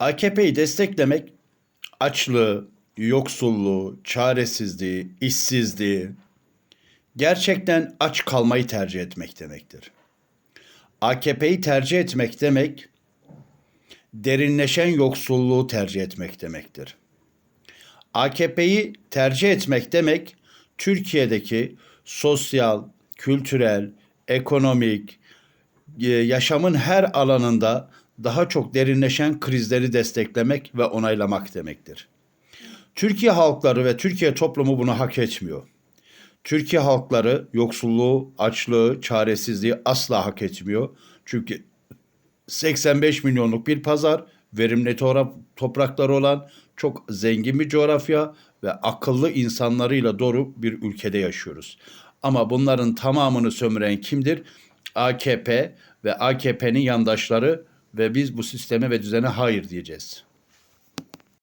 AKP'yi desteklemek açlığı, yoksulluğu, çaresizliği, işsizliği, gerçekten aç kalmayı tercih etmek demektir. AKP'yi tercih etmek demek, derinleşen yoksulluğu tercih etmek demektir. AKP'yi tercih etmek demek, Türkiye'deki sosyal, kültürel, ekonomik, e, yaşamın her alanında daha çok derinleşen krizleri desteklemek ve onaylamak demektir. Türkiye halkları ve Türkiye toplumu bunu hak etmiyor. Türkiye halkları yoksulluğu, açlığı, çaresizliği asla hak etmiyor. Çünkü 85 milyonluk bir pazar, verimli toprakları olan çok zengin bir coğrafya ve akıllı insanlarıyla dolu bir ülkede yaşıyoruz. Ama bunların tamamını sömüren kimdir? AKP ve AKP'nin yandaşları ve biz bu sisteme ve düzene hayır diyeceğiz.